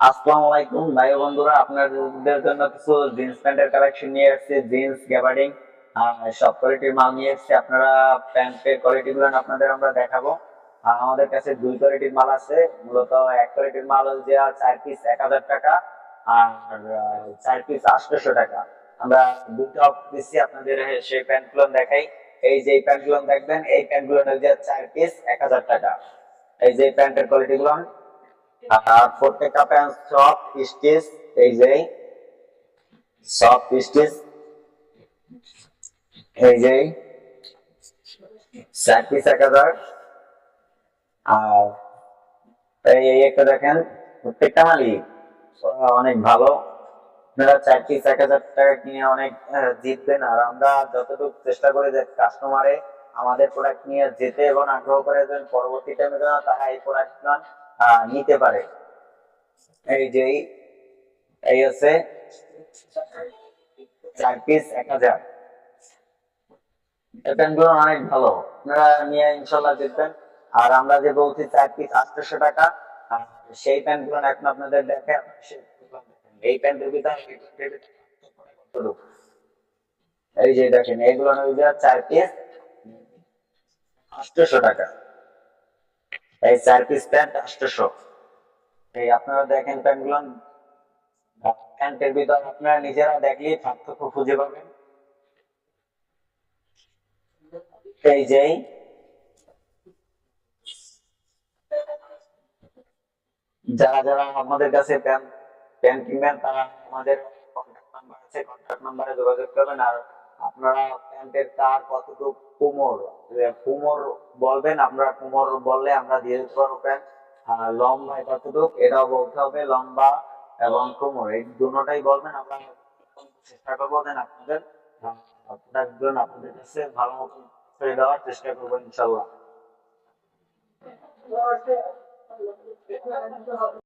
আসসালামু আলাইকুম। ভাই বন্ধুরা, আপনাদের জন্য কিছু জিন্স প্যান্টের কালেকশন নিয়ে এসেছি। জিন্স, গ্যাবার্ডিং সব কোয়ালিটির মাল নিয়ে এসেছি। আপনারা প্যান্টের কোয়ালিটি গুলো আপনাদের আমরা দেখাবো। আমাদের কাছে দুই কোয়ালিটির মাল আছে। মূলত এক কোয়ালিটির মাল হচ্ছে চার পিস এক হাজার টাকা, আর চার পিস আটশোশো টাকা। আমরা দুটো দিচ্ছি আপনাদের সেই প্যান্টগুলো দেখাই। এই যে প্যান্টগুলো দেখবেন, এই প্যান্টগুলো চার পিস এক হাজার টাকা। এই যে প্যান্টের কোয়ালিটি গুলো প্রত্যেকটা প্যান্ট সফট স্টিচ এই যে সফট স্টিচ এই যে এক হাজার। আর এই একটা দেখেন, প্রত্যেকটা মালই অনেক ভালো। আপনারা চার পিস এক হাজার টাকা কিনে অনেক জিতবেন। আর আমরা যতটুকু চেষ্টা করি যে কাস্টমারে আমাদের প্রোডাক্ট নিয়ে যেতে এবং আগ্রহ করে পরবর্তী টাইমে তারা এই প্রোডাক্ট নিতে পারে। এই যে, এই- হচ্ছে চার পিস এক হাজার। প্যান্টগুলো অনেক ভালো। আপনারা নিয়ে ইনশাল্লাহ জিতবেন আর আমরা যে বলছি চার পিস আটশোশো টাকা সেই প্যান্টগুলো এখন আপনাদের দেখে। এই প্যান্টের ভিতরে এই যে দেখেন এইগুলো চার পিস আটশোশো টাকা। এই চার পিস প্যান্ট আটশোশো। এই আপনারা দেখেন প্যান্টগুলো। প্যান্টের ভিতর আপনারা নিজেরা দেখলেই পার্থক্য খুঁজে পাবেন। এই যে যারা যারা আমাদের কাছে প্যান্ট প্যান্ট কিনবেন তারা আমাদের কন্ট্যাক্ট নাম্বার আছে কন্ট্যাক্ট নাম্বারে যোগাযোগ করবেন। আর আপনারা প্যান্টের তার কতটুকু কোমর? কোমর বলবেন, আমরা কোমর বললে আমরা দিয়ে দিতে পারব প্যান্ট। লম্বা কতটুকু? এটাও বলতে হবে, লম্বা এবং কোমর। এই দুটোটাই বলবেন, আমরা চেষ্টা করব দেন আপনাদের। প্রোডাক্টগুলো আপনাদের কাছে ভালো মতো করে দেওয়ার চেষ্টা করব, ইনশাল্লাহ।